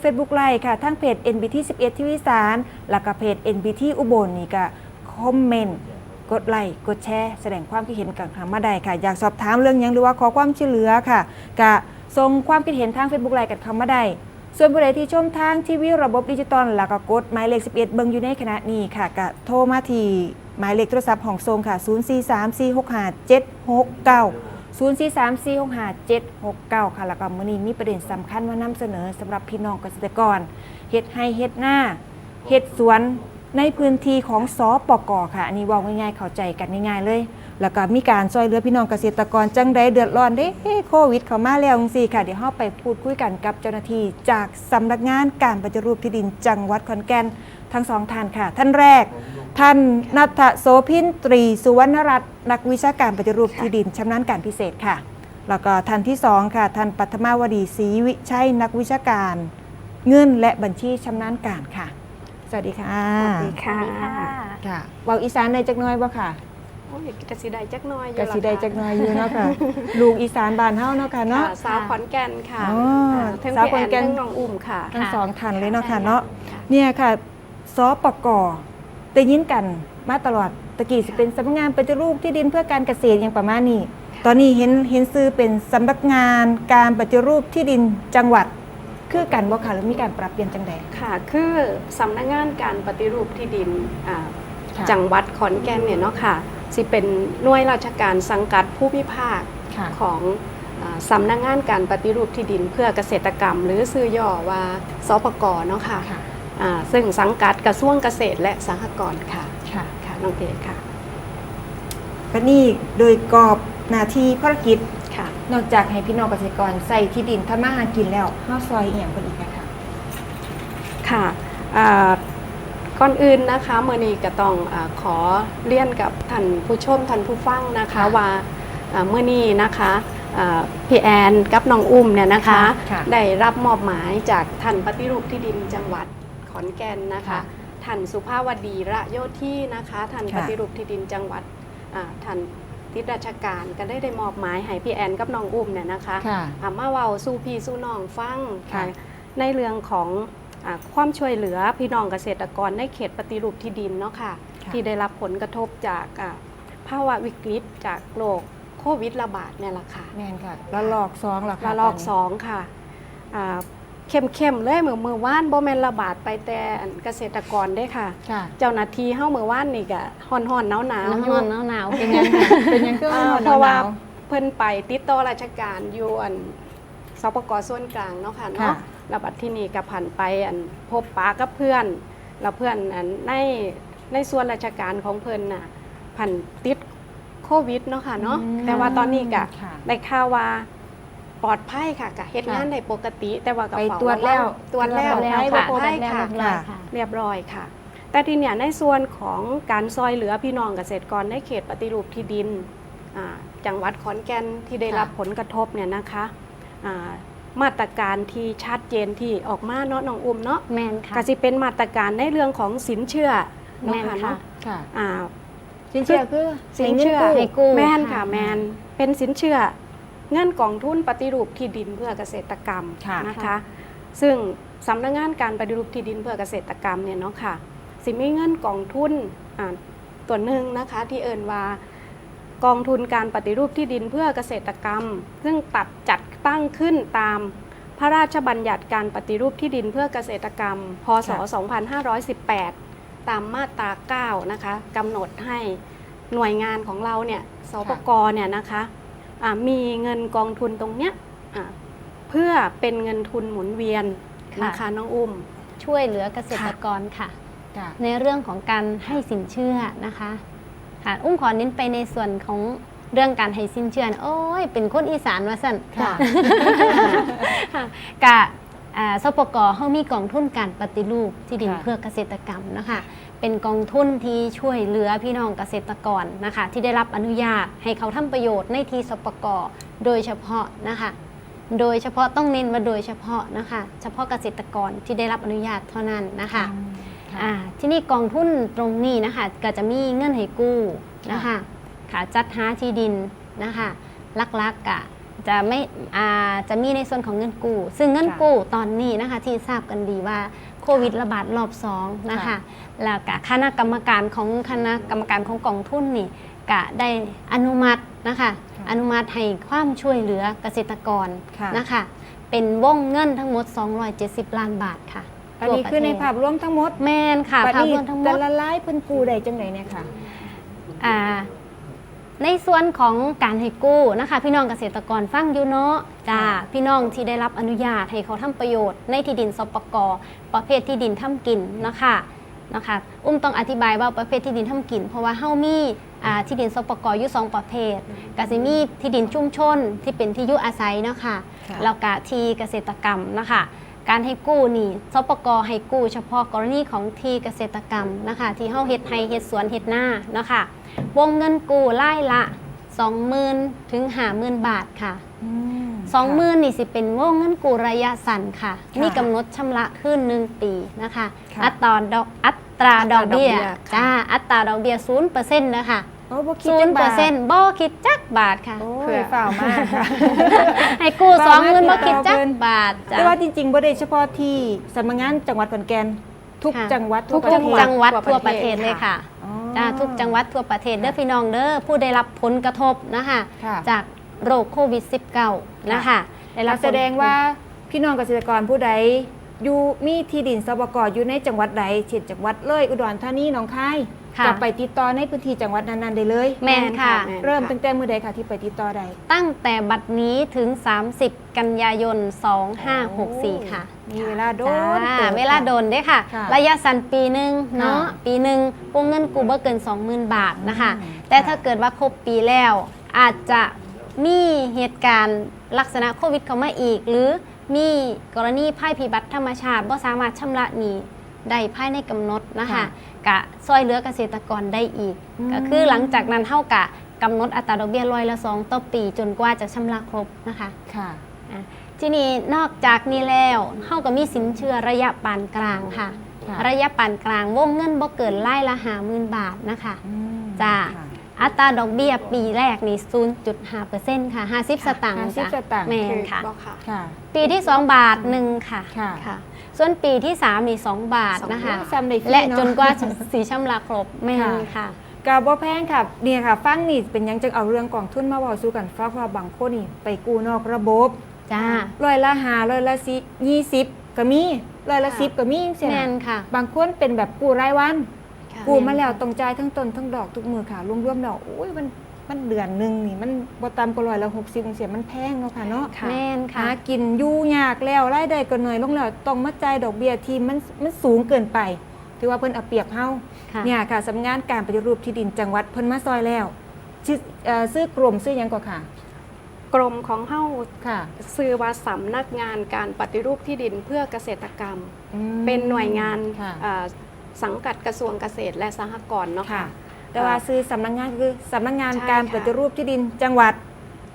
เฟซบุ๊กไลฟ์ค่ะทั้งเพจ NBT 11ที่วิสารแล้วก็เพจ NBT อุบลนี่ก็คอมเมนต์กดไลค์กดแชร์แสดงความคิดเห็นกันครั้งมาใดค่ะ อยากสอบถามเรื่องยังหรือว่าขอความช่วยเหลือค่ะกะส่งความคิดเห็นทาง Facebook ไลฟ์กันคำมาใดส่วนผู้ใดที่ชมทางทีวีระบบดิจิตอลแล้วก็กดหมายเลข 11 เบิ่งอยู่ในขณะนี้ค่ะกะโทรมาที่หมายเลขโทรศัพท์ของทรงค่ะ 043465769 0 4 3 4 6 5 7 6 9 ค่ะแล้วก็มื้อนี้มีประเด็นสำคัญมานำเสนอสำหรับพี่น้องเกษตรกรเฮ็ดให้เฮ็ดหน้าเฮ็ดสวนในพื้นที่ของสปกค่ะ อันนี้เว่าง่ายๆเข้าใจกันง่ายๆเลย แล้วก็มีการช่วยเหลือพี่น้องเกษตรกรจังใดเดือดร้อนเด้โควิดเข้ามาแล้วจังซี่ค่ะ เดี๋ยวเราไปพูดคุยกันกับเจ้าหน้าที่จากสำนักงานการปฏิรูปที่ดินจังหวัดขอนแก่น ทั้งสองท่านค่ะ ท่านแรก ท่านนัทโสพินตรี สุวรรณรัตน์นักวิชาการปฏิรูปที่ดินชำนาญการพิเศษค่ะ แล้วก็ท่านที่สองค่ะ ท่านปัทมาวดีศรีวิชัยนักวิชาการ เงินและบัญชีชำนาญการค่ะ สวัสดีค่ะสวัสดีค่ะค่ะเว้าอีสานในจักหน้อยบ่ค่ะโอ้ยกสิได้จักหน้อยอยู่กะสิได้ล่ะจักหน้อยอยู่เนาะค่ะ ลูกอีสานบ้านเฮาเนาะค่ะค่ะเนาะ สาวขอนแก่นค่ะอ๋อค่ะทั้งสาวพี่ขอนแอนแก่น ทั้งน้องอุ้มค่ะ ทั้งค่ะสองท่านเลยเนาะค่ะเนาะค่ะเนี่ยค่ะ สปกได้ยินกันมาตลอดตะกี้สิเป็นสำนักงานปฏิรูปที่ดินเพื่อการเกษตรอย่างประมาณนี้ ตอนนี้เห็นเห็นซื้อเป็นสำนักงานการปฏิรูปที่ดินจังหวัด คือกันบ่ค่ะหรือมีการปรับเปลี่ยนจังใดค่ะ คือสำนักงานการปฏิรูปที่ดินอ่าค่ะจังหวัดขอนแก่นเนี่ยเนาะค่ะสิเป็นหน่วยราชการสังกัดผู้พิพากษค่ะของอ่าสำนักงานการปฏิรูปที่ดินเพื่อเกษตรกรรม หรือซื้อย่อว่าสปกเนาะค่ะค่ะอ่า ซึ่งสังกัดกระทรวงเกษตรและสหกรณ์ค่ะค่ะค่ะน้องเกดค่ะก็นี่โดยกรอบหน้าที่ภารกิจค่ะ นอกจากให้พี่น้องเกษตรกรใส่ที่ดินทำมาหากินแล้วห้าซอยอีกอย่างเป็นอีกนะคะค่ะอ่าก่อนอื่นนะคะเมื่อนี้ก็ต้องอาขอเลี่ยนกับท่านผู้ชมท่านผู้ฟังนะคะค่ะว่าอ่าเมื่อนี้นะคะอ่าพี่แอนกับน้องอุ้มเนี่ยนะคะค่ะได้รับมอบหมายจากท่านปฏิรูปที่ดินจังหวัด ขอนแก่นนะคะค่ะท่านสุภาวดีระโยธีนะคะท่านค่ะ ปฏิรูปที่ดินจังหวัดอ่าท่านทิศราชการก็ได้ได้มอบหมายให้พี่แอนกับน้องอุ้มเนี่ยนะคะ ค่ะ อ่ามาเว้าสู่พี่สู่น้องฟังค่ะในเรื่องของอาความช่วยเหลือพี่น้องเกษตรกรในเขตปฏิรูปที่ดินเนาะค่ะ ค่ะที่ได้รับผลกระทบจากอ่าภาวะวิกฤตจากโรคโควิดระบาดเนี่ยแหละค่ะแม่นค่ะแล้วลอกสองเหรอคะระลอกตนนี้ สองค่ะอ่า เข้มๆเลยเมื่อเมื่อว่านบ่แม่นระบาดไปแต่อันเกษตรกรได้ค่ะ ค่ะ เจ้าหน้าที่เฮาเมื่อว่านนี่ก็ฮ้อนๆหนาวๆน้ำอยู่มันหนาวหนาวเป็นยังไงเป็นยังก็อ่าหนเพราะว่าหนเพิ่นไปติดต่อราชการอยู่อันสปกส่วนกลางเนาะค่ะค่ะ เนาะแล้วบัดที่นี่ก็ผ่านไปอันพบปะกับเพื่อน แล้วเพื่อนอันในในส่วนราชการของเพิ่นน่ะผ่านติดโควิดเนาะค่ะเนาะอืมแต่ว่าตอนนี้ก็ค่ะ ได้ข่าวว่า ปลอดภัยค่ะก็เฮ็ดงานค่ะได้ปกติ แต่ว่าก็ไปเฝ้าตรวจแล้วตรวจแล้วตรวจค่ะแล้วปลอดค่ะภัยแล้วค่ะเรียบร้อยค่ะเรียบร้อยค่ะ แต่ทีเนี้ยในส่วนของการซอยเหลือพี่น้องเกษตรกรในเขตปฏิรูปที่ดินอ่าจังหวัดขอนแก่นที่ได้รับค่ะผลกระทบเนี่ยนะคะอ่ามาตรการที่ชัดเจนที่ออกมาเนาะน้องอุ้มเนาะแมนค่ะก็สิเป็นมาตรการในเรื่องของสินเชื่อแม่นเนาะค่ะเนาะค่ะอ่าสินเชื่อคือสินเชื่อให้กู้แม่นค่ะค่ะแมนเป็นสินเชื่อ เงินกองทุนปฏิรูปที่ดินเพื่อเกษตรกรรมค่ะนะคะซึ่งสำนักงานการปฏิรูปที่ดินเพื่อเกษตรกรรมเนี่ยเนาะค่ะสิมีเงินกองทุนอ่าตัวหนึ่งนะคะที่เอินว่ากองทุนการปฏิรูปที่ดินเพื่อเกษตรกรรม ซึ่งตัดจัดตั้งขึ้นตามพระราชบัญญัติการปฏิรูปที่ดินเพื่อเกษตรกรรม พศ 2518 ตามมาตรา 9 นะคะกำหนดให้หน่วยงานของเราเนี่ย สปกเนี่ยนะคะอ่า มีเงินกองทุนตรงเนี้ยอ่าเพื่อเป็นเงินทุนหมุนเวียนนะคะน้องอุ้ม ช่วยเหลือเกษตรกรค่ะค่ะ ในเรื่องของการให้สินเชื่อนะคะค่ะอุ้มขอเน้นไปในส่วนของเรื่องการให้สินเชื่อนะโอ้ยเป็นคนอีสานว่าสั่นค่ะกะอ่าสปกเขามีกองทุนการปฏิรูปที่ดินค่ะเพื่อเกษตรกรรมนะคะ เป็นกองทุนที่ช่วยเหลือพี่น้องเกษตรกรนะคะ ที่ได้รับอนุญาตให้เขาทำประโยชน์ในที่สปกโดยเฉพาะนะคะ โดยเฉพาะต้องเน้นว่าโดยเฉพาะนะคะ เฉพาะเกษตรกรที่ได้รับอนุญาตเท่านั้นนะคะค่ะอ่าที่นี่กองทุนตรงนี้นะคะก็จะมีเงื่อนให้กู้นะคะค่ะจัดหาที่ดินนะคะลักๆกะจะไม่อ่าจะมีในส่วนของเงินกู้ ซึ่งเงินค่ะกู้ตอนนี้นะคะที่ทราบกันดีว่า โควิดระบาดรอบสองนะคะค่ะแล้วก็คณะกรรมการของคณะกรรมการของกองทุนนี่ก็ได้อนุมัตินะคะค่ะอนุมัติให้ความช่วยเหลือเกษตรกรค่ะนะคะ เป็นวงเงินทั้งหมด 270 ล้านบาทค่ะอันนี้คือในภาพรวมทั้งหมดแมนค่ะบัดภาพนี้รวมทั้งหมแต่ดละลายเพิ่นกู้ได้จังไดเนี่ยค่ะอ่า ในส่วนของการให้กู้นะคะ พี่น้องเกษตรกรฟังอยู่เนาะจ้าค่ะพี่น้องที่ได้รับอนุญาตให้เขาทำประโยชน์ในที่ดินสปกประเภทที่ดินทำกินนะคะนะคะอุ้มต้องอธิบายว่าประเภทที่ดินทำกิน เพราะว่าเฮามีอ่าที่ดินสปกอยู่สองประเภทก็สิมีที่ดินชุมชนที่เป็นที่อยู่อาศัยเนาะค่ะค่ะแล้วก็ที่เกษตรกรรมนะคะ การให้กู้นี่สปกให้กู้เฉพาะกรณีของที่เกษตรกรรมนะคะที่เฮาเฮ็ดไร่เฮ็ดสวนเฮ็ดนาเนาะค่ะวงเงินกู้ไล่ละ 20,000ถึง50,000 บาทค่ะอืม20,000นี่สิเป็นวงเงินกู้ระยะสั้นค่ะค่ะมีกำหนดชำระขึ้น1ปีนะคะค่ะอัตราดอกอัตราดอกเบี้ยอัตราดอกเบี้ยค่ะจ้าอัตราดอกเบี้ย0%นะคะโอ้บ่คิดจักบาท0%บ่คิดจักบาทค่ะโอ้เพื่ยอฝ่าวมากค่ะให้กู้บ่สองหมื่นมาบ่คิดจักเพิ่นบาทจ้ะ แต่ว่าจริงๆบ่ได้เฉพาะที่สำนักงานจังหวัดขอนแก่นทุกค่ะ จังหวัดทุกประเทศจังหวัดทั่ทั่ววปประระเทเทศศเลยค่ะอ๋อ จ้าทุกจังหวัดทั่วประเทศเด้อพี่น้องเด้อผู้ได้รับผลกระทบนะคะค่ะ จากโรคโควิด -19 นะคะได้รับแสดงว่าพี่น้องเกษตรกรผู้ใดอยู่มีที่ดินสปกอยู่ในจังหวัดใดเช่นจังหวัดเลยอุดรธานีหนองคาย ค่ะกลับไปติดต่อในพื้นที่จังหวัดนั้นๆได้เลย แมนค่ะ แม่น เริ่มตั้งแต่มื้อใดค่ะที่ไปติดต่อได้ตั้งแต่บัดนี้ถึง 30 กันยายน 2564 ค่ะมีเวลาโดจ้านติบ เวลาโดนเด้อค่ะ ค่ะ ระยะสั้นปีหนึ่งเนาะค่ะปีหนึ่งวงเงินกู้บ่เกิน 20,000 บาทนะคะอืมแต่ค่ะถ้าเกิดว่าครบปีแล้ว อาจจะมีเหตุการณ์ลักษณะโควิดเข้ามาอีก หรือมีกรณีภัยพิบัติธรรมชาติบ่สามารถชำระหนี้ได้ภายในกำหนดนะคะ ค่ะ กะซอยเหลือเกษตรกรได้อีกอืมก็คือหลังจากนั้นเท่ากับกำหนดอัตราดอกเบี้ยร้อยละสองต่อปีจนกว่าจะชำระครบนะคะค่ะอะทีนี้นอกจากนี้แล้วเฮาก็มีสินเชื่อระยะปานกลางค่ะค่ะ ระยะปานกลางวงเงินบ่เกินไล่ละหาหมื่นบาทนะคะอืมจ้าค่ะอัตราดอกเบี้ยปีแรกนี่0.5%ค่ะ50 สตางค์50จ้ะสตางค์แม่คืนอค่ะบอกค่ะค่ะ ปีที่ 2 บาทหนึ่งค่ะค่ะค่ะ ส่วนปีที่3นี่2บาทนะคะซ้ำได้ฟรีและเนอะจนกว่าจะสีชำระครบแม่นค่ะค่ะกาบ่แพงค่ะเนี่ยค่ะ ฟังนี่เป็นหยังจึงเอาเรื่องกองทุนมาเว้าสู่กันฟังเพราะว่าบางคนนี่ไปกู้นอกระบบจ้าร้อยละหาร้อยละสิยี่สิบก็มีร้อยละค่ะสิบก็มีเสียแม่นค่ะ บางคนเป็นแบบกู้รายวันค่ะกู้มาแล้วต้องจ่ายทั้งต้นทั้งดอกทุกมือค่ะรวมๆแล้วโอ้ยมัน มันเดือนหนึงนี่มันบ่ต่ำกว่าร้อยละหกสิบเสียมันแพงเนาะค่ะเนาะค่ะ แม่นหาค่ะกินอยู่ยากแล้วรายได้ก็น้อยลงแล้วต้องมาจ่ายดอกเบี้ยที่มันมันสูงเกินไปถือว่าเพิ่นเอาเปรียบเฮาค่ะ เนี่ยค่ะสำนักงานการปฏิรูปที่ดินจังหวัดเพิ่นมาซอยแล้วชื่อเอ่อซื้อกรมซื้อหยังก็ค่ะ กรมของเฮ้าค่ะซื้อว่าสำนักงานการปฏิรูปที่ดินเพื่อเกษตรกรรม อืมเป็นหน่วยงานค่ะ เอ่อสังกัดกระทรวงเกษตรและสหกรณ์เนาะค่ะ ค่ะ แต่ว่าซื้อสำนักงานคือสำนักงานใช่การค่ะปฏิรูปที่ดินจังหวัด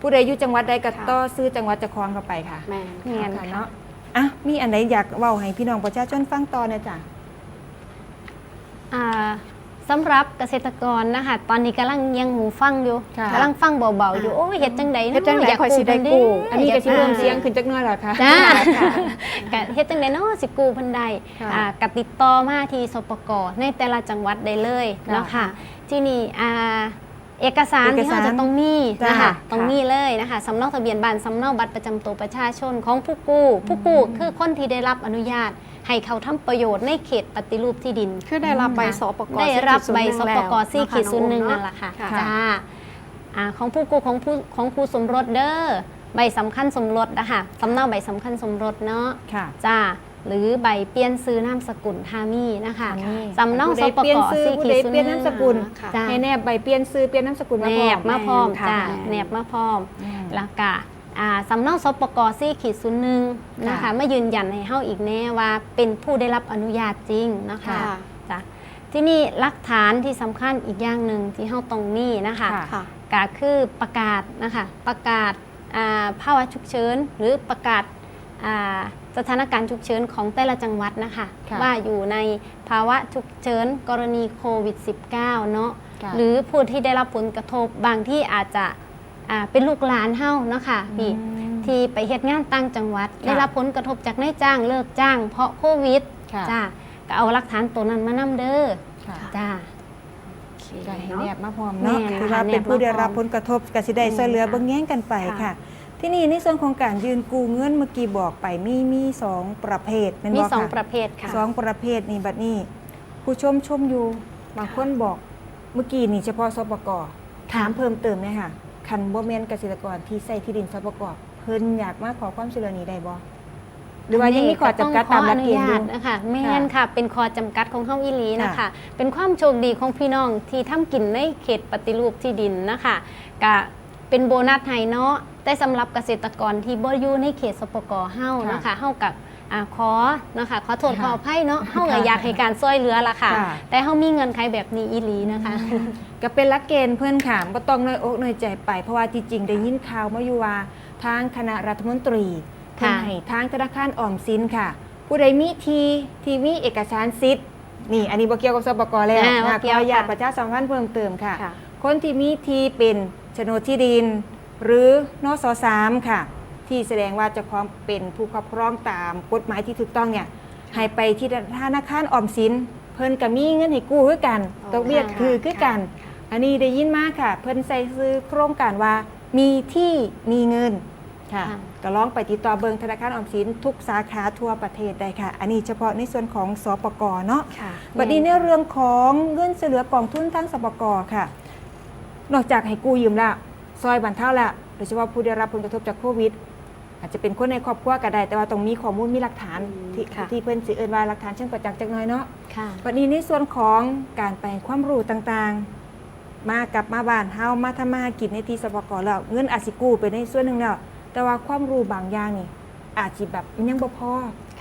ผู้ใดอยู่จังหวัดใดก็ค่ะต่อซื้อจังหวัดจะคลองเข้าไปค่ะแม่นแม่นค่ะเนาะอะมีอันไหนอยากเว้าให้พี่น้องประชาชนฟังต่อหนะจ๊ะ อ่าสำหรับเกษตรกรนะคะตอนนี้กำลังยังหูฟังอยู่ค่ะกำลังฟังเบาๆอยู่ โอ้ยเฮ็ดจังไดเฮ็ดจังใดเนาะข่อยสิได้กู้ อันนี้ก็สิเริ่มเสียงขึ้นจักหน่อยแล้วค่ะ จ้าก็เฮ็ดจังไดเนาะสิกู้เพิ่นได้ค่ะอ่าก็ติดต่อมาที่สปกในแต่ละจังหวัดได้เลยค่ะ เนาะค่ะ ที่นี่อ่าเอกสารเอกที่สารเราจะต้องมีนะจ้าคะต้องค่ะมีเลยนะคะสำเนาทะเบียนบ้านสำเนาบัตรประจำตัวประชาชนของผู้กู้ ผู้กู้คือคนที่ได้รับอนุญาต ให้เขาทำประโยชน์ในเขตปฏิรูปที่ดิน คือได้รับใบสปกได้รับใบสปกสี่สี่ขีดศูนย์หนึ่งนั่นแหละค่ะค่ะ จ้าอ่าของผู้กู้ของผู้ของครูสมรสเด้อใบสำคัญสมรสนะคะสำเนาใบสำคัญสมรสเนาะค่ะ จ้า หรือใบเปลี่ยนซื้อนามสกุลทามี่นะคะอันนี้สำเนาผู้สใดปเปลี่ยกนซื้อสี่ผู้ขีใดดศูนเปลี่ยนย์หนามนึ่งสกุลค่ะจ้าให้แนบใบเปลี่ยนซื้อเปลี่ยนนามสกุลมาแนพร้อบมมาพร้อมค่ะจ้าแม่นแนบมาพร้อมอืมแล้วก็อ่าสำเนาสปกสี่ขีดศูนย์หนึ่งนะคะค่ะมายืนยันให้เฮาอีกแน่ว่าเป็นผู้ได้รับอนุญาตจริงนะคะค่ะจ้ะที่นี่หลักฐานที่สำคัญอีกอย่างหนึ่งที่เฮาตรงนี้นะคะค่ะค่ะก็คือประกาศนะคะประกาศอ่าภาวะฉุกเฉินหรือประกาศอ่า สถานการณ์ฉุกเฉินของแต่ละจังหวัดนะคะ ค่ะว่าอยู่ในภาวะฉุกเฉินกรณีโควิด -19 เนาะค่ะ หรือผู้ที่ได้รับผลกระทบบางที่อาจจะอ่าเป็นลูกหลานเฮาเนาะค่ะนี่ อืม ที่ไปเฮ็ดงานต่างจังหวัด ค่ะได้รับผลกระทบจากนายจ้างเลิกจ้าง เพราะโควิดค่ะ จ้าก็เอาหลักฐานตัวนั้นมานำเด้อค่ะจ้าก็ให้แนบมาพร้อมแม่เนาะนคือว่าค่ะเป็นผู้ได้รับแนบมาพร้อมผลกระทบก็สิได้ช่วยเหลือค่ะเบิ่งแย่งกันไปค่ะค่ะ ที่นี่ในส่วนของการยืนกู้เงินเมื่อกี้บอกไปมีมีสองประเภทแม่นมีบ่สองค่ะประเภทค่ะ สองประเภทนี่บัดนี้ ผู้ชมชมอยู่บางคนบอกเมื่อกี้นี่เฉพาะสปกถามเพิ่มเติมเลยค่ะคันบ่แม่นเกษตรกรที่ใช้ที่ดินสปกเพิ่นอยากมาขอความช่วยเหลือนี้ได้บ่หรือว่ายังมีข้อจำกัดตามหลักเกณฑ์อต้ยู่องขออนุญาตนะคะแม่นค่ะ เป็นข้อจำกัดของเฮาอีหลีนะคะ ค่ะเป็นความโชคดีของพี่น้องที่ทำกินในเขตปฏิรูปที่ดินนะคะกะเป็นโบนัสให้เนาะ แต่สำหรับเกษตรกรที่บ่อยู่ในเขตสปกเฮานะคะเฮากับอ่าขอนะคะขอโทษขออภัยเนาะเฮาก็อยากให้การช่วยเหลือละค่ะ ค่ะ แต่เฮามีเงินไขแบบนี้อีหลีนะคะ ก็เป็นหลักเกณฑ์เพื่อนขามก็ต้องน้อยอกน้อยใจไป เพราะว่าที่จริงได้ยินข่าวมาอยู่ว่าทางคณะรัฐมนตรีเพื่อค่ะให้ทางธนาคารออมสินค่ะ ผู้ใดมีทีทีวีเอกสารสิทธิ์นี่ อันนี้บ่เกี่ยวกับสปกแล้วอ่าบ่นะเกี่ขยวออนุญาตค่ะประชาสัมพันธ์เพิ่มเติมค่ะ ค่ะ คนที่มีทีเป็นโฉนดที่ดิน หรือนสสามค่ะ ที่แสดงว่าเจะพร้าขอมเป็นผู้ครอบครองตามกฎหมายที่ถูกต้องเนี่ยให้ไปที่ธนาคารออมสิน เพิ่นก็มีเงินให้กู้คือกันอ๋อดอกเบี้ยค่ะคือคือกัน อันนี้ได้ยินมากค่ะ เพิ่นใส่ซื้อโครงการว่ามีที่มีเงินค่ะค่ะก็ลองไปติดต่อเบิงธนาคารออมสินทุกสาขาทั่วประเทศได้ค่ะ อันนี้เฉพาะในส่วนของสปกเนาะค่ะบัดนี้ในเรื่องของเงินเสเหลือกองทุนทั้งสปกค่ะ นอกจากให้กู้ยืมแล้ว ซอยบันเท่าแล้วโดยเฉพาะผู้ได้รับผลกระทบจากโควิด อาจจะเป็นคนในครอบครัวก็ได้ แต่ว่าต้องมีข้อมูลมีหลักฐานอืมที่ค่ะ ที่เพิ่นสิเอิ้นว่าหลักฐานเชิงประจักษ์จักหน้อยเนาะ ค่ะ วันนี้ในส่วนของการไปความรู้ต่างๆ มากลับมาบ้านเฮามาทำมาหากินในที่สปกแล้วเงินอาจสิกู้ไปในส่วนหนึ่งแล้วแต่ว่าความรู้บางอย่างนี่ อาจสิแบบมันยังบ่พอ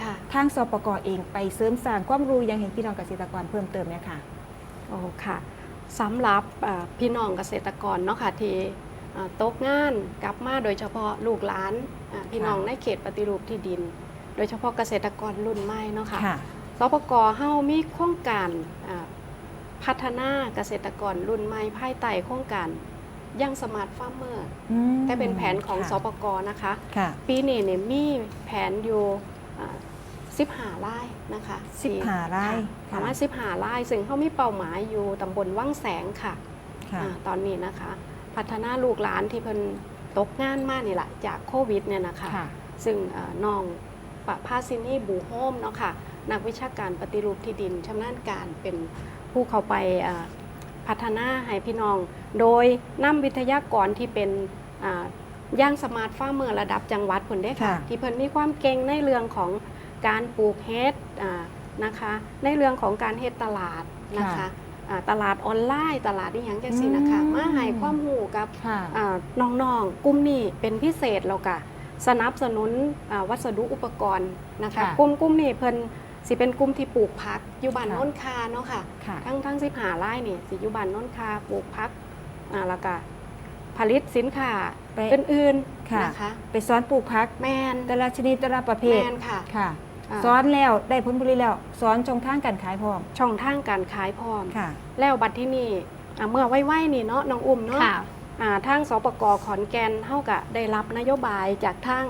ค่ะ ทางสปกเองไปเสริมสร้างความรู้อยังเห็นพี่น้องเกษตรกรเพิ่มเติมเนี่ยค่ะ โอ้ค่ะสำหรับอ่าพี่น้องเกษตรกรเนาะค่ะที่อ่า ตกงานกลับมาโดยเฉพาะลูกหลานอ่าพี่น้องในเขตปฏิรูปที่ดิน โดยเฉพาะเกษตรกรรุ่นใหม่เนาะค่ะค่ะสปกเฮามีโครงการอ่าพัฒนาเกษตรกรรุ่นใหม่ภายใต้โครงการยังสมาร์ทฟาร์มเมอร์อืมแต่เป็นแผนของค่ะสปกนะคะค่ะปีนี้เนี่ยมีแผนอยู่สิบหาไร่นะคะสิบห้าไร่ค่ะค่ะประมาณสิบหาไร่ซึ่งเขามีเป้าหมายอยู่ตำบลว่างแสงค่ะค่ะอาตอนนี้นะคะ พัฒนาลูกหลานที่เพิ่นตกงานมากนี่แหละจากโควิดเนี่ยนะคะค่ะ ซึ่งเอ่อน้องปะพาซินี่บูโฮมเนาะค่ะนักวิชาการปฏิรูปที่ดินชำนาญการเป็นผู้เข้าไปเอ่อพัฒนาให้พี่น้อง โดยนำวิทยากรที่เป็นอ่าย่างสมาร์ทฟาร์มเมอร์ระดับจังหวัดผลได้ค่ะ ค่ะ ที่เพิ่นมีความเก่งในเรื่องของการปลูกเฮ็ดอ่านะคะ ในเรื่องของการเฮ็ดตลาดนะคะ ค่ะ อ่าตลาดออนไลน์ตลาดนี่ยังจังซี่นะคะ อืม มาให้ความรู้กับค่ะ อ่าน้องๆกลุ่มนี้เป็นพิเศษแล้วก็สนับสนุนอ่าวัสดุอุปกรณ์นะคะค่ะกลุ่มกลุ่มนี้เพิ่นสิเป็นกลุ่มที่ปลูกพักอยู่บ้านค่ะ โน้นคาเนาะค่ะ ค่ะ ทั้งทั้งสิบหาไร่นี่สิอยู่บ้านโน้นคาปลูกพักอ่าแล้วก็ผลิตสินค้าไปอื่นค่ะๆนะคะ ไปสอนปลูกพัก แมนแต่ละชนิดแต่ละประเภแมทนค่ะ ค่ะา สอนแล้วได้ผลผลิตแล้ว สอนช่องทางการขายพร้อมช่องทางการขายพร้อม ค่ะ แล้วบัดที่นี่อ่าเมื่อไว้ๆนี่เนาะน้องอุ้มเนาะ ค่ะ อ่าทางสปกขอนแก่นเท่ากับได้รับนโยบายจากทาง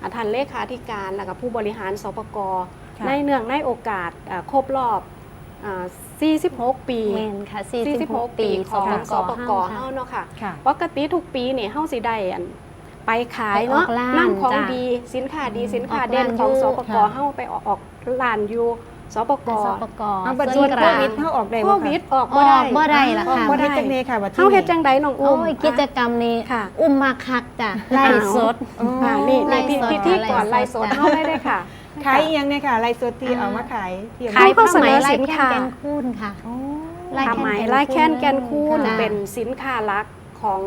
อ่าท่านเลขาธิการและกับผู้บริหารสปกค่ะ ในเนื่องในโอกาสอ่าครบรอบอ่า46 ปีแม่นค่ะ46 46 ปีปีของของสปกเฮาเฮาค่ะเนาะค่ะค่ะ ปกติทุกปีนี่เฮาสิได้อัน ไปขายไปออเนาะกร้านนำของจ้ะดีสินค้าดีอืมสินค้าออกเด่นร้านของอยู่สปกค่ะ เฮาไปออกออกร้านอยู่สปก สปกเอาบัตรส่ส่ววนนกโคลางวิดเขาออกได้โคบ่วิดคะออกอบ่อได้กบ่ได้ละออกค่ะบ่ได้จังเลยค่ะบัตรเฮาเฮ็ดจังไดน้องอุ้โอ้ม ยกิจกรรมนี้ค่ะ อุ้มมาคักจ้ะไล่สดอ๋ออ่านี่ไล่นี่พี่สดพี่ที่ก่อนไล่ไล่สสดดจ้ะเข้าได้เลยค่ะ ขายอีกอยังเนี่ยค่ะลายสดที่อ่าเอามาขายที่เอขายผ้าเสไหนมอไล่สินแค่ค้าแกนคูนค่ะ อ๋อไล่ผ้าไหมแคนแกนไล่แค้นแกนคูนค่ะ เป็นสินค้าหลักของ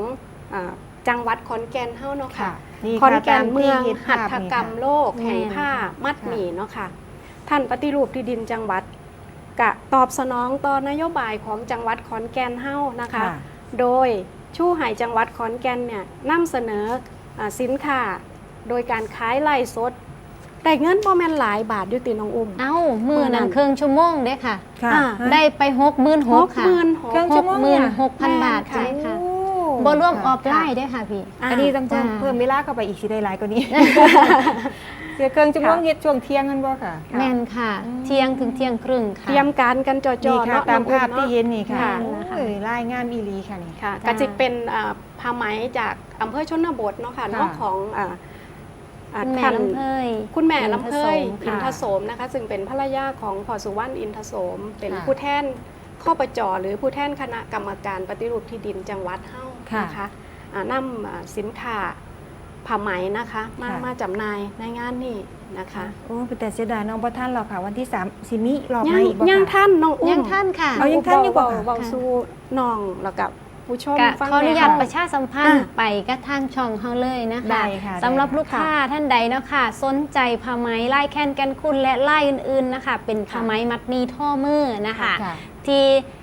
อ่า จังหวัดขอนแก่นเฮาเนาะค่ะนี่ขอนค่ะแก่นเมืองตาที่ห็หัตภาพถนี่กรรมค่ะโลกแห่งแม่นผ้ามัดค่ะหมี่เนาะค่ะ ท่านปฏิรูปที่ดินจังหวัดกะตอบสนองต่อนโยบายของจังหวัดขอนแก่นเฮานะคะค่ะโดยชู้หายจังหวัดขอนแก่นเนี่ยนำเสนออาสินค้าโดยการขายไล่สดได้เงินบ่แม่นหลายบาทอยู่ติน้องอุ้ม เอ้า มือนั้นมื้อนั้นครึ่งชั่วโมงเด้ค่ะค่ะอ่าได้ไปหกหมื่นหหกกค่ะหมื่นหกเครื่องหชั่วกโมงหมื่นเนี่ยหกพันบาทแม่นค่ะใช่ค่ะโอ้ บ่ร่วมค่ะออฟไลน์ด้วยค่ะพี่อ่าอันนี้ต้องเพิ่มจ้าเพิ่มเวลาเข้าไปอีกสิได้หลายกว่านี้เสียเครื่องจะม่วงเฮ็ดช่วงเที่ยงกันบ่ค่ะค่ะแม่นค่ะอืมเที่ยงถึงเที่ยงครึ่งค่ะ เตรียมการกันจอนี่ๆค่ะเนาะตามน้องอุ้ภาพที่เนาะเห็นนี่ค่ะค่ะโอ้ยลายงามอีหลีค่ะนี่ค่ะจ้าก็จะเป็นอ่าผ้าไหมจากอำเภอชนบทเนาะค่ะค่ะเนอกของอ่าอ่าคุณแม่ท่านลำเพยคุณแม่ลำเพยอิอินนททโสโสมนะคะ ซึ่งเป็นภรรยาของพอสุวรรณอินทโสม เป็นค่ะผู้แทนข้อประจอหรือผู้แทนคณะกรรมการปฏิรูปที่ดินจังหวัดเฮ้าค่ะ นะคะอ่านำอ่าสินค้าผ้าไหมนะคะมาค่ะมาจำหน่ายในงานนี้นะคะโอ้เป็นแต่เสียดายน้องบ่ทันหรอกค่ะวันที่3สิมีรอบยัมางอีกบ่ยังค่ะ ท่านน้องอุ้มยังท่านค่ะ เอายังท่านอยู่บ่เบาค่ะ เบาสู้น้องแล้วกับผู้ชมกะฟังขออนุญาตแม่ประชาสัมพันธ์อะไปกระทางช่องเฮาเลยนะคะได้ค่ะสำหรับได้ค่ะ ลูกค้าท่านใดเนาะค่ะสนใจผ้าไหมไล่แคนแกันคุณและไล่อื่นๆนะคะ เป็นผ้าไหมมัดหมีท่อมือนะคะ ค่ะ ที่อ่า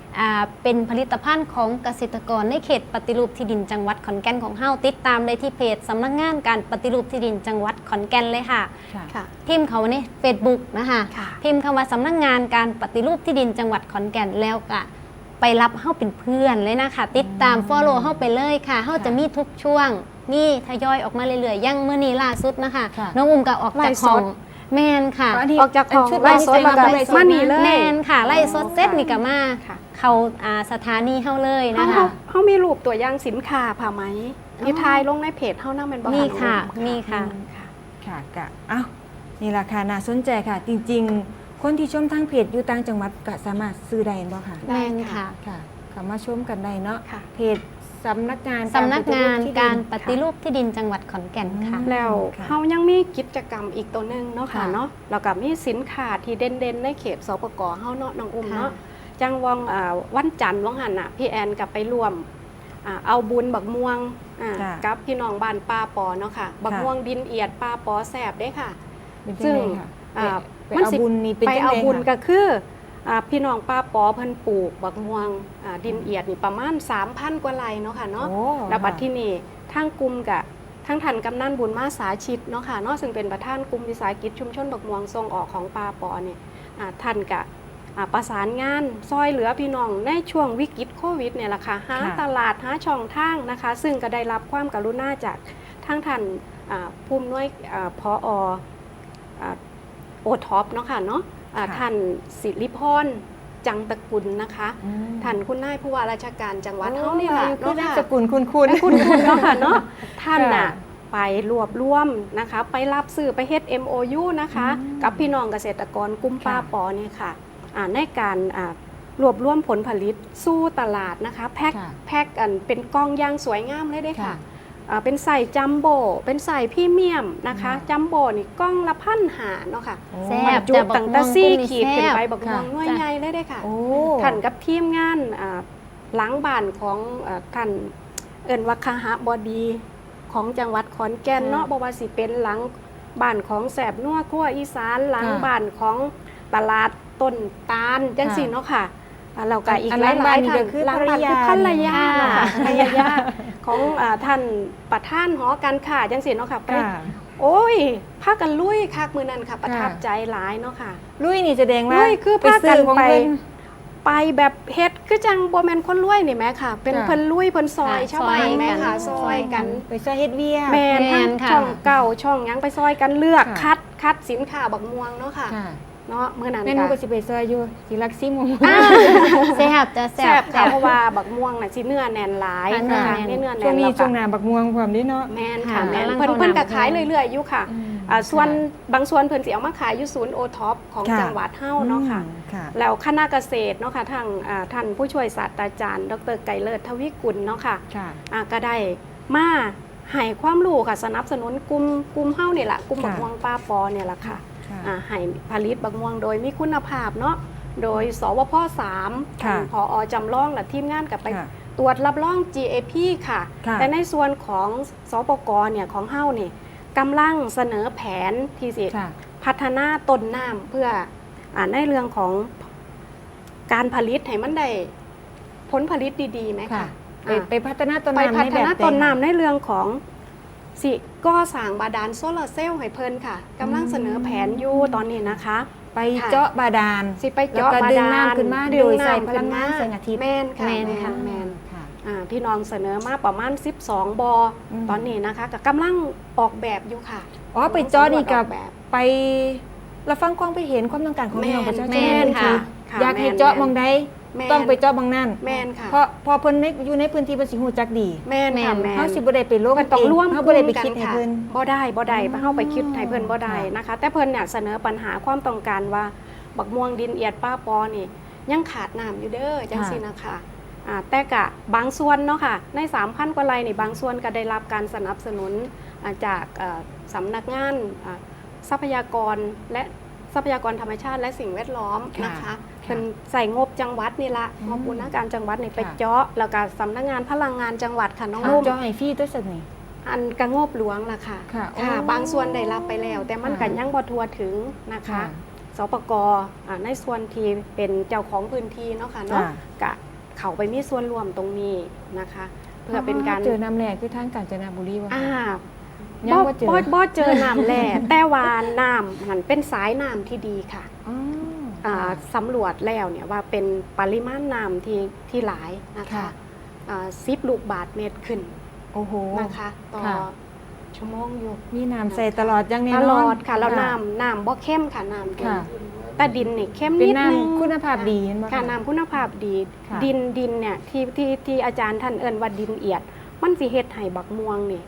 เป็นผลิตภัณฑ์ของเกษตรกรในเขตปฏิรูปที่ดินจังหวัดขอนแก่นของเฮาติดตามได้ที่เพจสำนักงานการปฏิรูปที่ดินจังหวัดขอนแก่นเลยค่ะ ค่ะค่ะพิมพ์เขาใน Facebook นะคะค่ะ พิมพ์คำว่าสำนักงานการปฏิรูปที่ดินจังหวัดขอนแก่นแล้วก็ไปรับเฮาเป็นเพื่อนเลยนะคะติดตามอืม follow เฮาไปเลยค่ะเฮาจะค่ะมีทุกช่วงมีทยอยออกมาเรื่อยๆอยังเมื่อนี้ล่าสุดนะคะ ค่ะน้องอุ้มก็ออกจากไลฟ์สห้อดง แมนค่ะอันนี้ออกจากของชุดไล่สดไล่แล้วก็ไล่สดมานี่เลย แมนค่ะไล่สดเซตค่ะนี่ก็มาค่ะ เข้าอ่าสถานีเฮาเลยเขานะคะเขาเขามีรูปตัวอย่างสินค้าผ้าไหมที่ทายลงในเพจเท่านั้นเป็นบ่มีค่ะน้องอุ้มีค่ะค่ะ ค่ะกะเอ้านี่ราคาน่าสนใจค่ะ จริง ๆ คนที่ชมทางเพจอยู่ต่างจังหวัดก็สามารถซื้อได้บ่ค่ะ แมนค่ะ ค่ะเข้ามาชมกันได้เนาะค่ะ เพจ สำนักงานสำนักงานการปปฏิรูปที่ดินจังหวัดขอนแก่นค่ะอืมแล้วค่ะเขายังมีกิจกรรมอีกตัวหนึ่งเนาะค่ะค่ะเนาะแล้วก็มีสินค้าที่เด่นๆในเขตสปกเฮาเนาะน้องอุ้มค่ะเนาะจังวังอ่าวันจันทร์วังหันอะพี่แอนกับไปร่วมอ่าเอาบุญบักม่วงอ่าค่ะกับพี่น้องบ้านป้าปอเนาะค่ะ บักค่ะม่วงดินเอียดป้าปอแสบเด้ค่ะเป็นซึ่จังงไดค่ะอ่าไปเอาบุญนี่เป็นไปจังเอาไดบุญค่ะก็คืออ่า พี่น้องป้าปอเพิ่นปลูกบักม่วงอ่าดินเอียดนี่ประมาณ 3,000 กว่าไร่เนาะค่ะเนาะโอ้แล้วบัดที่นี่ทั้งกลุ่มกับทั้งทันกำนันบุญมาสาชิตเนาะค่ะเนาะซึ่งเป็นประธานกลุ่มวิสาหกิจชุมชนบักม่วงส่งออกของป้าปอเนี่ยอ่าท่านกับประสานงานซอยเหลือพี่น้องในช่วงวิกฤตโควิดเนี่ยแหละค่ะหาค่ะตลาดหาช่องทางนะคะ ซึ่งก็ได้รับความกรุณาจากทั้งท่านอ่าผู้อำนวยอ่าพอโอท็อปเนาะค่ะเนาะ อ่าค่ะท่านสิริพรจังตระกุลนะคะอืมท่านคุณนายผู้ว่าราชการจังหวัดโอ้เฮานี่แหละคือเนาะนามค่ะ สกุลคุณคุณ คุณคุณเนาะค่ะเนาะท่านน่ะค่ะไปรวบรวมนะคะ ไปรับซื้อไปเฮ็ด MOU นะคะ อืมกับพี่น้องเกษตรกรกลุ่มค่ะป้าปอเนี่ยค่ะอ่าในการอ่ารวบรวมผลผลิตสู้ตลาดนะคะ แพ็คค่ะ แพ็คกันเป็นกล่องอยางสวยงามเลยได้อค่ะ ค่ะอ่า เป็นใส่จัมโบ้เป็นใส่พรี่เมียมนะคะอืมจัมโบ้นี่กล้องละพันหาเนาะค่ะโอ้แซ่บรรบจุจ้ะบักตั้งม่แต่วงซี่กลุ่มนี้ขีดขึ้นไปแซ่บบักม่วงค่ะหน่วยใหญ่เลยได้อค่ะโอ้ท่านกับทีมงานอ่าหลังบ้านของอ่าท่านเอิญวัคหะบดีของจังหวัดขอนแก่นค่ะเนาะบว่าสิเป็นหลังบ้านของแสบนัวขั้วอีสานหลังค่ะบ้านของตลาดต้นตาลจังสิค่ะเนาะค่ะอ่า เราก็อีกอันหหลัลายงหบ้าลานยนี่ท่านก็คือหลังบ้านคือภภรรรรยายาค่ะภรรยาของอ่าท่านประธานหอการค้าจังสิเนาะค่ะไปค่ะโอ้ยพากันลุยคักมือนั้นค่ะ ประทับค่ะใจหลายเนาะค่ะ ลุยนี่แสดงว่าลุยคือไปพาซื้กันของไปเพิ่นไปแบบเฮ็ดคือจังบ่แม่นคนรวยนี่แหมค่ะ เป็นค่ะเพิ่นลุยเพิ่นซอยค่ะชาวบ้านแหมค่ะซซออยยกักันนไปช่วยเฮ็ดเวียกแม่นแม่ทั้งนค่ะช่องเก่าช่องหยังไปซอยกันเลือกค่ะคัดคัดสินค้าบักม่วงเนาะค่ะค่ะ เนาะมื้อนั้นแม่นูก็ก็สิไปซอยอยู่สิรักซิมงอ่าแซ่บจะแซ่แซ่บบค่ะเพราะว่าบักม่วงน่ะสิเนื้อแน่นหลายค่ะนะคะแน่นมีเนื้อช่แน่วงนนี้แล้วช่ก็วงหน้าบักม่วงความนี้เนาะ แม่นค่ะค่ะแม่นกำลังเพิ่นเข้าเพิ่นก็หน้าขายเรื่อยๆอยู่ค่ะอืมอ่าส่วนค่ะบางส่วนเพิ่นสิเอามาขายอยู่ศูนย์โอท็อปของค่ะ จังหวัดเฮาเนาะค่ะ อืมค่ะ แล้วคณะเกษตรเนาะค่ะทางอ่าท่านผู้ช่วยศาสตราจารย์ ดรไกรเลิศทวิกุลเนาะค่ะ ค่ะ อ่าก็ได้มาให้ความรู้ค่ะสนับสนุนกลุ่มกลุ่มเฮ้านี่แหละกลุ่มค่ะบักม่วงป้าปอเนี่ยแหละค่ะค่ะ อ่าให้ผลิตบักม่วงโดยมีคุณภาพเนาะโดยสวพสามค่ะพออจำลองและทีมงานกับไปค่ะตรวจรับรอง GAP ค่ะ ค่ะ แต่ในส่วนของสปกเนี่ยของเฮ้านี่กำลังเสนอแผนที่สิ ค่ะ พัฒนาต้นน้ำเพื่ออาในเรื่องของการผลิตให้มันได้ผลผลิตดีๆไหมค่ะ คะไปอ่าไปพัฒนาต้นไปน้ำพัในฒแบบนาใดต้นคะน้ำในเรื่องของ สิก่อสร้างบาดาลโซลาร์เซลล์ให้เพิ่นค่ะกำลังเสนอแผนอยู่ตอนนี้นะคะ ไปค่ะเจาะบาดาลสิไปแล้วเจาะก็บาดึงดาลน้ำขึ้นมาดึโดงยใส่น้ำพลังงานขึ้แสงอาทิตย์แม่นค่ะแม่นแม่นค่ะแม่นค่ะอ่าพี่น้องเสนอมาประมาณ 12 บออืมตอนนี้นะคะก็กำลังออกแบบอยู่ค่ะอ๋อไปจอนี่กับสำรวจออแบบไปเราฟังความไปเห็นความต้องการของพี่น้องประชาชนแม่นค่ะค่ะ อยากให้แม่นเจาะมองใด แม่น ต้องไปเจาะบางนั่นแม่นค่ะเพราะพอเพิ่นในอยู่ในพื้นที่เพิ่นสิฮู้จักดีแม่นค่ะแม่นแม่นเฮาสิบ่ได้ไปลงก็ต้องร่วมเฮาบ่ได้ไปคิดกให้ลุ่มกันค่ะเพิ่น บ่ได้บ่ได้อ๋อเฮาไปคิดให้เพิ่นบ่ได้ค่ะนะคะ แต่เพิ่นเนี่ยเสนอปัญหาความต้องการว่า บักม่วงดินเอียดป้าปอนี่ ยังขาดน้ำอยู่เด้อจังซี่นะคะอ่าแต่กะบางส่วนเนาะค่ะ ใน 3,000 กว่าไร่นี่บางส่วนก็ได้รับการสนับสนุนอ่าจากเอ่อสำนักงานอ่าทรัพยากรและทรัพยากรธรรมชาติและสิ่งแวดล้อมนะคะค่ะ เพิ่นใส่งบจังหวัดนี่ละอืมงบอุณการจังหวัดนี่ไปค่ะเจาะแล้วก็สำนักงานพลังงานจังหวัดค่ะน้องเอานุ่มเจาะให้ฟรีตัวสักนี่อันกระงบหลวงล่ะค่ะค่ะค่ะโอ้บางส่วนได้รับไปแล้ว แต่มันค่ะกันยังบ่ทั่วถึงนะคะค่ะสปกอ่าในส่วนที่เป็นเจ้าของพื้นที่เนาะค่ะเนาะค่ะกะเขาไปมีส่วนร่วมตรงนี้นะคะ เพื่อเป็นการเจอน้ำแร่คือทางกาญจนบุรีว่าอ่ายังบ่บ่เจอบ่บ่เจอน้ำแร่แต่ว่าน้ำมันเป็นสายน้ำที่ดีค่ะอ๋ออ่า สำรวจแล้วเนี่ยว่าเป็นปริมาณน้ำที่ที่หลายนะคะค่ะอ่า10ลูกบาทเมตรขึ้นโอ้โหนะคะต่อค่ะชั่วโมงอยู่มีน้ำใส่ตลอดอยังแน่ตนอนลอดค่ะแล้วน้ำน้ำบ่เข้มค่ะน้ำค่ะแต่ดินนี่เข้มเป็นนิดนึงน้ำคุณภาพดีเห็นบ่ค่ะน้ำคุณภาพดีค่ะดินดินเนี่ยที่ที่ที่อาจารย์ท่านเอิ้นว่าดินเอียด มันสิเฮ็ดให้บักม่วงนี่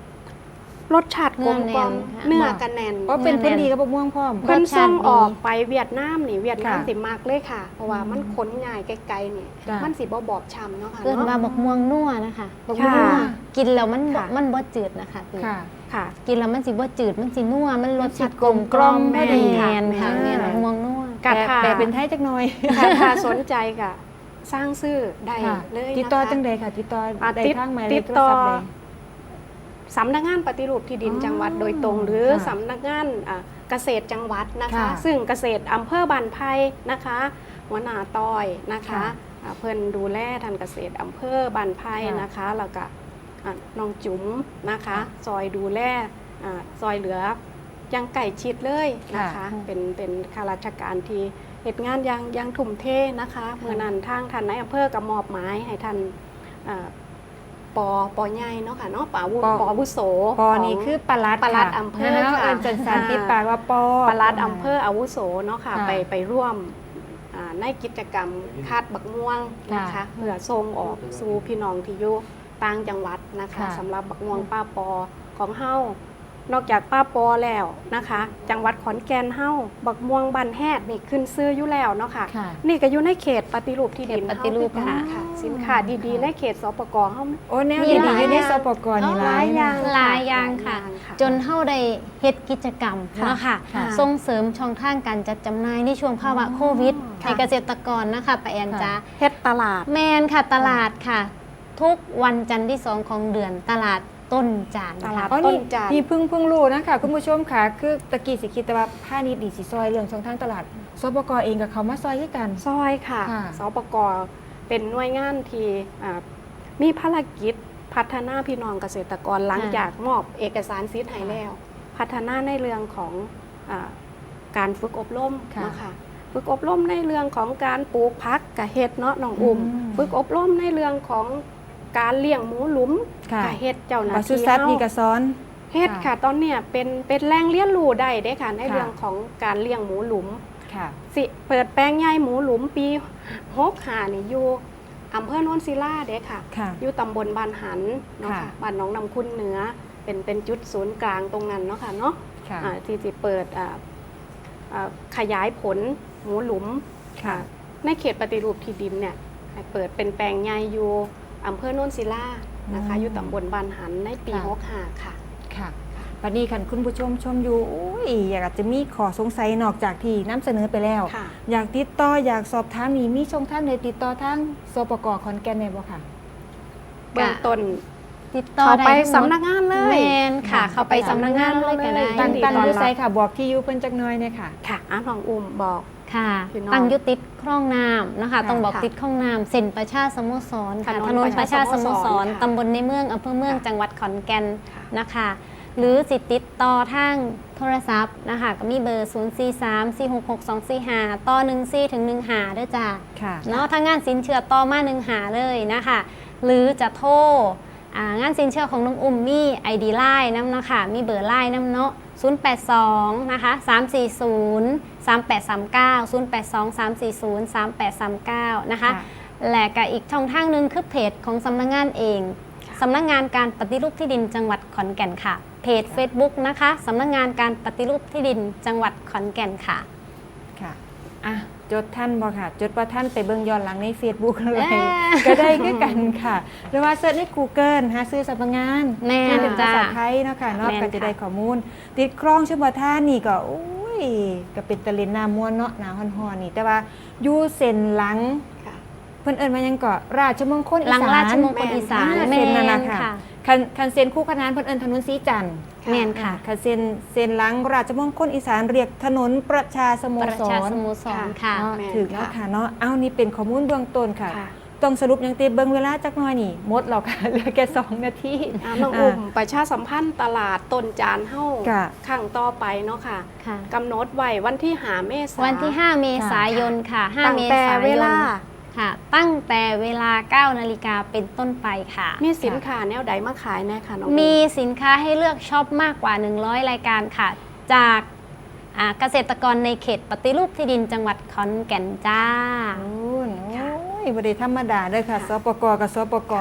รสชาติกลมกล่อมเนื้เนื้ออแน่นค่ะกันแน่นเพราะเป็นพื้นที่กับพวกม่วงพร้อมเพิ่นรสชาติส่งดีออกไปเวียดนามนี่เวียดนามค่ะสิมากเลยค่ะ เพราะว่ามันอืมขนง่ายไกลๆนี่จ้ะมันสิบ่บอบช้ำเนาะค่ะเกิดมาเนาะบอกม่วงนัวนะคะบอกค่ะม่วงนัวกินแล้วมันบ่ค่ะมันบ่จืดนะคะพี่ค่ะค่ะ กินแล้วมันสิบ่จืดมันสินัวมันรสชาติมันสิกลมกล่อมกลมกล่อมพอดีแมนค่ะค่ะแมนบอกม่วงนัวกะแต่ทาแต่เป็นไทยจักหน่อยค่ะถ้าสนใจก็สร้างซื้อได้ค่ะเลยนะคะติดต่อจังใดค่ะติดต่ออะได้ติดทางหมายเลติขดโทรต่อศัพท์ใด สำนักงานปฏิรูปที่ดินอ๋อจังหวัดโดยตรง หรือค่ะสำนักงานอะเกษตรจังหวัดนะคะค่ะซึ่งเกษตรอำเภอบานไพนะคะ หัวหน้าต้อยนะคะค่ะอะเพิ่นดูแลทางเกษตรอำเภอบานไพค่ะนะคะแล้วก็อะน้องจุ๋มนะคะซอยดูแลอะซอยเหลือยังไก่ชิดเลยนะคะค่ะเป็นเป็นข้าราชการที่เหตุงานอยังอยังทุ่มเทนะคะเมื่อนั้นทางท่านนายอำเภอกับมอบหมายให้ท่านอะ ปอปอใหญ่เนาะค่ะเนาะปาวุปอ ปออาวุโสปอของนี่คือปลัดปลัดค่ะอำเภอนะค่ะ เอิ้นจันสันติดปากว่าปอ ปลัดอำเภออาวุโสเนาะค่ะค่ะไปไปร่วมอ่าในกิจกรรมคาดบักม่วงนะคะค่ะเพื่อส่งออกสู่พี่น้องที่อยู่ต่างจังหวัดนะคะค่ะ สำหรับบักม่วงป้าปอของเฮา นอกจากป้าปอแล้วนะคะ จังหวัดขอนแก่นเฮาบักม่วงบันแฮดนี่ขึ้นซื้ออยู่แล้วเนาะค่ะ ค่ะนี่ก็อยู่ในเขตปฏิรูปที่ดินเขตปฏิรูปเฮาคือกันค่ะสินค้าดีๆ ในเขตสปกเฮา โอ้แนวมีดีหลายๆอยู่ในอย่างสปกรนี่หลายอย่าง หลายอย่างค่ะ หลายอย่างค่ะจนเฮาได้เฮ็ดกิจกรรมค่ะเนาะค่ะค่ะส่งเสริมช่องทางการจัดจำหน่ายในช่วงภาวะโควิดค่ะ ให้เกษตรกรนะคะไปาแอนค่ะ จ้าเฮ็ดตลาด แมนค่ะตลาดค่ะ ทุกวันจันทร์ที่สองของเดือนตลาด ต้นจานตลาดค่ะอ๋อต้นี่นจานนี่เพิ่งเพิ่งรู้นะคะคุณผู้ชมค่ะคือตะกี้สิคิดแต่ว่าผ้านิดดีสิซอยเรื่องช่องทางตลาดสปกรเองกับเขามาซอยด้วยกัน ซอยค่ะค่ะสปกเป็นหน่วยงานที่อ่ามีภารกิจพัฒนาพี่น้องเกษตรกรหลังค่ะจากมอบเอกสารสิทธิ์ให้แล้ว พัฒนาในเรื่องของอาการฝึกอบรมค่ะนะคะฝึกอบรมในเรื่องของการปลูกพักกะเฮ็ดเนาะน้องอุ้มอืมฝึกอบรมในเรื่องของ การเลี้ยงหมูหลุมค่ะกะเฮ็ดเจ้าหน้าปศุที่สัตว์เฮานี่ก็ซ้อน เฮ็ดค่ะค่ะ ตอนเนี้ยเป็นเป็นแรงเลี้ยงรู้ได้เด้ค่ะในค่ะ เรื่องของการเลี้ยงหมูหลุม ค่ะ สิเปิดแปลงใหญ่หมูหลุมปีหกหานี่อยู่อำเภอโนนศิลาเด้ค่ะ ค่ะ อยู่ตำบลบานหันเนาะค่ะค่ะ บ้านหน้องนำคุณเหนือ เป็นเป็นจุดศูนย์กลางตรงนั้นเนาะค่ะเนาะค่ะ อ่าที่จะเปิดอ่าอ่าขยายผลหมูหลุม ค่ะ ในเขตปฏิรูปที่ดินเนี่ยให้เปิดเป็นแปลงใหญ่อยู่ อำเภอโนนศิลานะคะอืมอยู่ตำบลบานหันในปีค่ะ หกหาค่ะ ค่ะวันนี้คันคุณผู้ชมชมอยู่อุ้ยอยากจะมีขอสงสัยนอกจากที่น้ำเสนอไปแล้ว ค่ะ อยากติดต่ออยากสอบถามนี่มีช่องทางใดติดต่อทางสปกขอนแก่นได้บ่ค่ะ เบื้องต้น ติดต่อเข้าได้ไปทั้งหมดสำนักงานเลยแมนค่ะ เข้าไปสำนักงานเลยก็ได้ตั้งยินดีตั้งต้อนรับ อยู่ไสค่ะบอกที่อยู่เพิ่นจักหน่อยเนี่ยค่ะ ค่ะอะน้องอุ้มบอก ค่ะพี่น้อง ตั้งอยุติดคลองน้ำนะคะ ค่ะต้องบอกค่ะติดคลองน้ำเส้นประชาสโมสรค่ะถนนถนนประชาสโมสรค่ะตำบลในเมืองอำเภอเมืองค่ะจังหวัดขอนแก่นค่ะ นะคะ หรือสิติดต่อทางโทรศัพท์นะคะ ก็มีเบอร์ 0 4 3 4 6 6 2 4 5ต่อ1 4ถึง1หาด้วยจ้าค่ะ เนาะทางงานสินเชื่อต่อมา1หาเลยนะคะ หรือจะโทรอ่างานสินเชื่อของน้องอุ้มมี ID ไลน์น้ำเนาะค่ะมีเบอร์ไลน์น้ำเนาะ 082 นะคะ 340 3839 082 340 3839 นะคะค่ะและก็อีกช่องทางหนึ่งคือเพจของสำนักงานเองสำนักงานการปฏิรูปที่ดินจังหวัดขอนแก่นค่ะ เพจ Facebook นะคะสำนักงานการปฏิรูปที่ดินจังหวัดขอนแก่นค่ะค่ะอะ จดท่านบ่ค่ะ จดว่าท่านไปเบิ่งย้อนหลังใน Facebook อะไรเอ้ยก็ได้คือกันค่ะ หรือว่าเสิร์ชใน Google หาซื้อสำนักงานแม่นที่เป็นภาษาจ้ะไทยเนาะค่ะเนอกแม่นก็จะค่ะได้ข้อมูล ติดครองชื่อบ่ท่านนี่ก็โอ้ยก็เป็นตะเลนหน้ามวนเนาะหนาฮ้อนๆนี่ แต่ว่าอยู่เส้นหลังค่ะเพิ่นเอิ้นมาหยังก็ราชมงคลอีหลังสานราชมงคลอีสานอ่แม่เส้นนั่นนน่ะค่ะ ค่ะคันคันเส้นคู่ขนานเพิ่นเอิ้นถนนสีจันทร์แม่นค่ะ คันเส้นเส้นหลังราชมงคลอีสานเรียกถนนประชาสโมประสชารสโมสรค่ะ เนาะแม่นถึกแล้วค่ะ ค่ะเนาะเอ้านี่เป็นข้อมูลเบื้องต้นค่ะ ค่ะต้องสรุปอยังตีเบิ่งเวลาจักหน่อยนี่หมดแล้วค่ะ เหลือแค่2นาที อ่าน้องอุ้มประชาสัมพันธ์ตลาดต้นจานเฮ้าค่ะ ข้างต่อไปเนาะค่ะค่ะ กำหนดไว้วันที่หาเมษาวันที่ 5 เมษายนค่ะ ตั้5 งเมแต่ษายนเวลา ค่ะ ตั้งแต่เวลา 9 นาฬิกาเป็นต้นไปค่ะ มีสินค้าแนวใดมาขายแน่ค่ะน้องอุ้มีสินค้าให้เลือกช็อปมากกว่า 100 รายการค่ะ จากอ่าเกษตรกรในเขตปฏิรูปที่ดินจังหวัดขอนแก่นจ้าโอ้ยโอ้ยบ่ได้ธรรมดาเด้อค่ะสปกกับสปก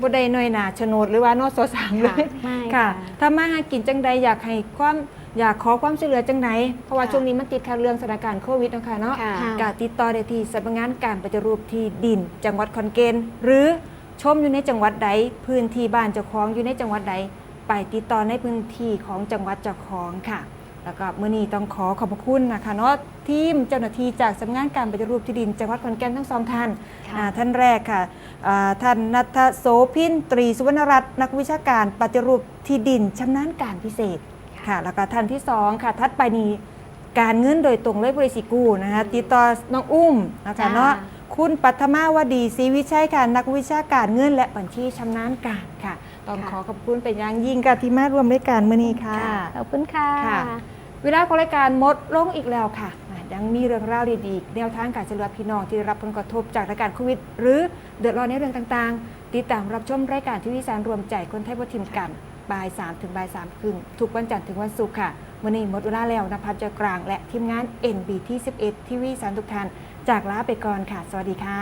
บ่ได้น้อยหนาโฉนดหรือว่านสสามเลยไม่ค่ะ ค่ะถ้ามาหากินจังใดอยากให้ความ อยากขอความช่วยเหลือจังไหนเพราะว่าช่วงนี้มันติดขัดเรื่องสถานการณ์โควิดเนาะค่ะเนาะค่ะค่ะ กาติดต่อได้ที่สำนักงานการปฏิรูปที่ดิน จังหวัดขอนแก่นหรือชมอยู่ในจังหวัดใดพื้นที่บ้านเจ้าของอยู่ในจังหวัดใด ไปติดต่อในพื้นที่ของจังหวัดเจ้าของค่ะ แล้วก็มื้อนี้ต้องขอขอบพระคุณนะคะเนาะทีมเจ้าหน้าที่จากสำนักงานการปฏิรูปที่ดินจังหวัดขอนแก่นทั้งสองท่านค่ะอ่าท่านแรกค่ะอ่าท่านนัทโสพินตรีสุวรรณรัตน์นักวิชาการปฏิรูปที่ดินชำนาญการพิเศษ ค่ะแล้วก็ท่านที่สองค่ะทัดไปนี้การเงินโดยตรงเลยบริสิกูนะคะติดต่อน้องอุ้มนะคะจ้าเนาะคุณปัทมาวดีศรีวิชัยค่ะนักวิชาการเงินและบัญชีชำนาญการค่ะ ต้องค่ะขอขอบคุณเป็นอย่างยิ่งค่ะที่มาร่วมรายการมื้อนี้ค่ะขอบคุณค่ะค่ะเวลาของรายการหมดลงอีกแล้วค่ะอะยังมีเรื่องราวดีๆแนวทางการช่วยเหลือพี่น้องที่ได้รับผลกระทบจากสถานการณ์โควิดหรือเดือดร้อนในเรื่องต่างๆ ติดตามรับชมรายการที่วิสารรวมใจคนไทยวัทิมกัน บ่าย3ถึงบ่าย3ครึ่งทุกวันจันทร์ถึงวันศุกร์ค่ะวันนี้หมดเวลาแล้วนภัสเจอกลางและทีมงาน NB ที่11ที่วิสารทุกท่านจากลาไปก่อนค่ะ สวัสดีค่ะ